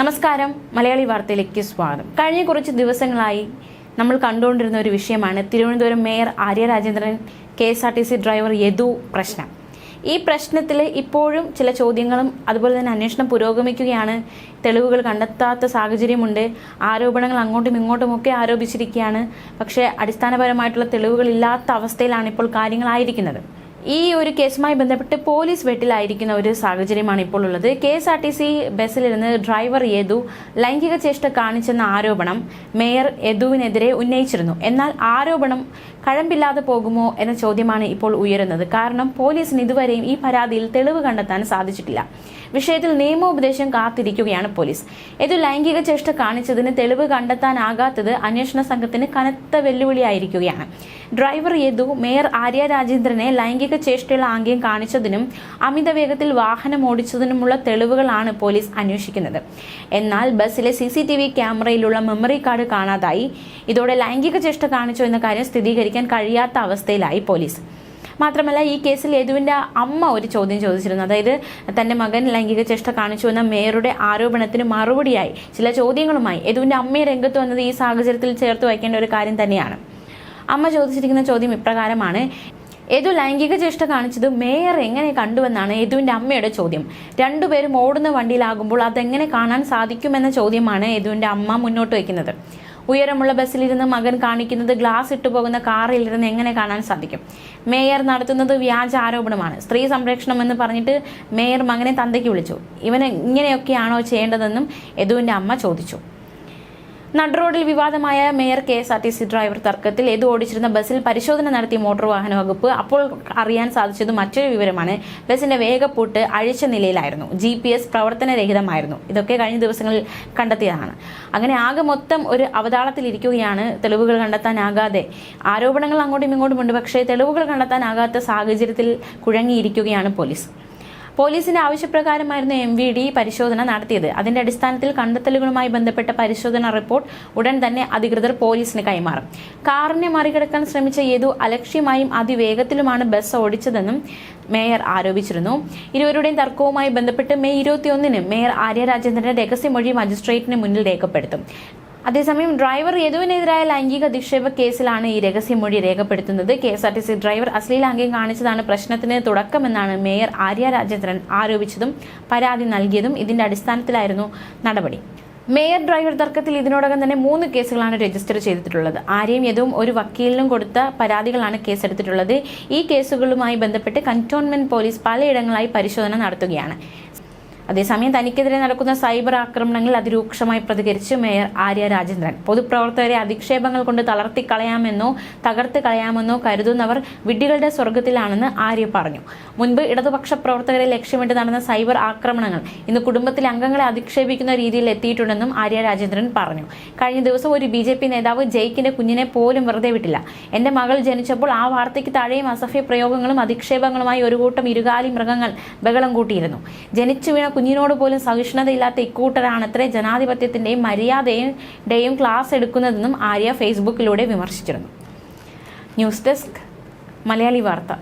നമസ്കാരം. മലയാളി വാർത്തയിലേക്ക് സ്വാഗതം. കഴിഞ്ഞ കുറച്ച് ദിവസങ്ങളായി നമ്മൾ കണ്ടുകൊണ്ടിരുന്ന ഒരു വിഷയമാണ് Thiruvananthapuram mayor Arya Rajendran K S R T C driver Yadu പ്രശ്നം. ഈ പ്രശ്നത്തിൽ ഇപ്പോഴും ചില ചോദ്യങ്ങളും അതുപോലെ തന്നെ അന്വേഷണം പുരോഗമിക്കുകയാണ്. തെളിവുകൾ കണ്ടെത്താത്ത സാഹചര്യമുണ്ട്. ആരോപണങ്ങൾ അങ്ങോട്ടും ഇങ്ങോട്ടുമൊക്കെ ആരോപിച്ചിരിക്കുകയാണ്. പക്ഷേ അടിസ്ഥാനപരമായിട്ടുള്ള തെളിവുകളില്ലാത്ത അവസ്ഥയിലാണ് ഇപ്പോൾ കാര്യങ്ങളായിരിക്കുന്നത്. ഈ ഒരു കേസുമായി ബന്ധപ്പെട്ട് പോലീസ് വെട്ടിലായിരിക്കുന്ന ഒരു സാഹചര്യമാണ് ഇപ്പോൾ ഉള്ളത്. K S R T C ബസ്സിലിരുന്ന് driver Yadu ലൈംഗിക ചേഷ്ട കാണിച്ചെന്ന ആരോപണം മേയർ യദുവിനെതിരെ ഉന്നയിച്ചിരുന്നു. എന്നാൽ ആരോപണം കഴമ്പില്ലാതെ പോകുമോ എന്ന ചോദ്യമാണ് ഇപ്പോൾ ഉയരുന്നത്. കാരണം പോലീസിന് ഇതുവരെയും ഈ പരാതിയിൽ തെളിവ് കണ്ടെത്താൻ സാധിച്ചിട്ടില്ല. വിഷയത്തിൽ നിയമോപദേശം കാത്തിരിക്കുകയാണ് പോലീസ്. ഇത് ലൈംഗിക ചേഷ്ട കാണിച്ചതിന് തെളിവ് കണ്ടെത്താനാകാത്തത് അന്വേഷണ സംഘത്തിന് കനത്ത വെല്ലുവിളിയായിരിക്കുകയാണ്. ഡ്രൈവർ യദു മേയർ ആര്യ രാജേന്ദ്രനെ ലൈംഗിക ചേഷ്ടയുള്ള ആംഗ്യം കാണിച്ചതിനും അമിത വേഗത്തിൽ വാഹനം ഓടിച്ചതിനുമുള്ള തെളിവുകളാണ് പോലീസ് അന്വേഷിക്കുന്നത്. എന്നാൽ ബസ്സിലെ സി സി ടി വി ക്യാമറയിലുള്ള മെമ്മറി കാർഡ് കാണാതായി. ഇതോടെ ലൈംഗിക ചേഷ്ട കാണിച്ചോ എന്ന കാര്യം സ്ഥിരീകരിക്കാൻ കഴിയാത്ത അവസ്ഥയിലായി പോലീസ്. മാത്രമല്ല ഈ കേസിൽ യേതുവിന്റെ അമ്മ ഒരു ചോദ്യം ചോദിച്ചിരുന്നു. അതായത് തന്റെ മകൻ ലൈംഗിക ചേഷ്ട കാണിച്ചു എന്ന മേയറുടെ ആരോപണത്തിന് മറുപടിയായി ചില ചോദ്യങ്ങളുമായി യേതുവിന്റെ അമ്മയെ രംഗത്ത് വന്നത് ഈ സാഹചര്യത്തിൽ ചേർത്ത് വയ്ക്കേണ്ട ഒരു കാര്യം തന്നെയാണ്. അമ്മ ചോദിച്ചിരിക്കുന്ന ചോദ്യം ഇപ്രകാരമാണ്. യദു ലൈംഗിക ചേഷ്ട കാണിച്ചത് മേയർ എങ്ങനെ കണ്ടുവെന്നാണ് യദുവിന്റെ അമ്മയുടെ ചോദ്യം. രണ്ടുപേരും ഓടുന്ന വണ്ടിയിലാകുമ്പോൾ അതെങ്ങനെ കാണാൻ സാധിക്കുമെന്ന ചോദ്യമാണ് യദുവിന്റെ അമ്മ മുന്നോട്ട് വയ്ക്കുന്നത്. ഉയരമുള്ള ബസ്സിലിരുന്ന് മകൻ കാണിക്കുന്നത് ഗ്ലാസ് ഇട്ടു പോകുന്ന കാറിലിരുന്ന് എങ്ങനെ കാണാൻ സാധിക്കും. മേയർ നടത്തുന്നത് വ്യാജ ആരോപണമാണ്. സ്ത്രീ സംരക്ഷണം എന്ന് പറഞ്ഞിട്ട് മേയർ മകനെ തന്തയ്ക്ക് വിളിച്ചു. ഇവൻ ഇങ്ങനെയൊക്കെയാണോ ചെയ്യേണ്ടതെന്നും യദുവിന്റെ അമ്മ ചോദിച്ചു. നടുറോഡിൽ വിവാദമായ mayor K S R T C driver തർക്കത്തിൽ ഏത് ഓടിച്ചിരുന്ന ബസ്സിൽ പരിശോധന നടത്തിയ മോട്ടോർ വാഹന വകുപ്പ് അപ്പോൾ അറിയാൻ സാധിച്ചത് മറ്റൊരു വിവരമാണ്. ബസ്സിന്റെ വേഗപ്പൂട്ട് അഴിച്ച നിലയിലായിരുന്നു. ജി പി എസ് പ്രവർത്തനരഹിതമായിരുന്നു. ഇതൊക്കെ കഴിഞ്ഞ ദിവസങ്ങളിൽ കണ്ടെത്തിയതാണ്. അങ്ങനെ ആകെ മൊത്തം ഒരു അവതാളത്തിലിരിക്കുകയാണ് തെളിവുകൾ കണ്ടെത്താനാകാതെ ആരോപണങ്ങൾ അങ്ങോട്ടും ഇങ്ങോട്ടും ഉണ്ട്. പക്ഷേ തെളിവുകൾ കണ്ടെത്താനാകാത്ത സാഹചര്യത്തിൽ കുഴങ്ങിയിരിക്കുകയാണ് പോലീസ്. പോലീസിന്റെ ആവശ്യപ്രകാരമായിരുന്നു എം വി ഡി പരിശോധന നടത്തിയത്. അതിന്റെ അടിസ്ഥാനത്തിൽ കണ്ടെത്തലുകളുമായി ബന്ധപ്പെട്ട പരിശോധന റിപ്പോർട്ട് ഉടൻ തന്നെ അധികൃതർ പോലീസിന് കൈമാറും. കാറിനെ മറികടക്കാൻ ശ്രമിച്ച യേതു അലക്ഷ്യമായും അതിവേഗത്തിലുമാണ് ബസ് ഓടിച്ചതെന്നും മേയർ ആരോപിച്ചിരുന്നു. ഇരുവരുടെയും തർക്കവുമായി ബന്ധപ്പെട്ട് മെയ് ഇരുപത്തിയൊന്നിന് മേയർ ആര്യ രാജേന്ദ്രന്റെ രഹസ്യമൊഴി മജിസ്ട്രേറ്റിന് മുന്നിൽ രേഖപ്പെടുത്തും. അതേസമയം ഡ്രൈവർ യദുവിനെതിരായ ലൈംഗിക അധിക്ഷേപ കേസിലാണ് ഈ രഹസ്യമൊഴി രേഖപ്പെടുത്തുന്നത്. K S R T C driver അശ്ലീലാംഗ്യം കാണിച്ചതാണ് പ്രശ്നത്തിന് തുടക്കമെന്നാണ് മേയർ ആര്യ രാജേന്ദ്രൻ ആരോപിച്ചതും പരാതി നൽകിയതും ഇതിന്റെ അടിസ്ഥാനത്തിലായിരുന്നു നടപടി. മേയർ ഡ്രൈവർ തർക്കത്തിൽ ഇതിനോടകം തന്നെ മൂന്ന് കേസുകളാണ് രജിസ്റ്റർ ചെയ്തിട്ടുള്ളത്. ആരെയും യതും ഒരു വക്കീലിനും കൊടുത്ത പരാതികളാണ് കേസെടുത്തിട്ടുള്ളത്. ഈ കേസുകളുമായി ബന്ധപ്പെട്ട് കന്റോൺമെന്റ് പോലീസ് പലയിടങ്ങളായി പരിശോധന നടത്തുകയാണ്. അതേസമയം തനിക്കെതിരെ നടക്കുന്ന സൈബർ ആക്രമണങ്ങളിൽ അതിരൂക്ഷമായി പ്രതികരിച്ച് മേയർ ആര്യ രാജേന്ദ്രൻ. പൊതുപ്രവർത്തകരെ അധിക്ഷേപങ്ങൾ കൊണ്ട് തളർത്തി കളയാമെന്നോ തകർത്ത് കളയാമെന്നോ കരുതുന്നവർ വിഡ്ഢികളുടെ സ്വർഗത്തിലാണെന്ന് ആര്യ പറഞ്ഞു. മുൻപ് ഇടതുപക്ഷ പ്രവർത്തകരെ ലക്ഷ്യമിട്ട് നടന്ന സൈബർ ആക്രമണങ്ങൾ ഇന്ന് കുടുംബത്തിലെ അംഗങ്ങളെ അധിക്ഷേപിക്കുന്ന രീതിയിൽ എത്തിയിട്ടുണ്ടെന്നും ആര്യ രാജേന്ദ്രൻ പറഞ്ഞു. കഴിഞ്ഞ ദിവസം ഒരു ബി ജെ പി നേതാവ് ജയിക്കിന്റെ കുഞ്ഞിനെ പോലും വെറുതെ വിട്ടില്ല. എന്റെ മകൾ ജനിച്ചപ്പോൾ ആ വാർത്തയ്ക്ക് താഴെയും അസഭ്യ പ്രയോഗങ്ങളും അധിക്ഷേപങ്ങളുമായി ഒരു കൂട്ടം ഇരുകാലി മൃഗങ്ങൾ ബഹളം കൂട്ടിയിരുന്നു. ജനിച്ചു വീണ കുഞ്ഞിനോട് പോലും സഹിഷ്ണുതയില്ലാത്ത ഇക്കൂട്ടരാണ് അത്രേ ജനാധിപത്യത്തിന്റെയും മര്യാദയുടെയും ക്ലാസ് എടുക്കുന്നതെന്നും ആര്യ ഫേസ്ബുക്കിലൂടെ വിമർശിച്ചിരുന്നു. ന്യൂസ് ഡെസ്ക് മലയാളി വാർത്ത.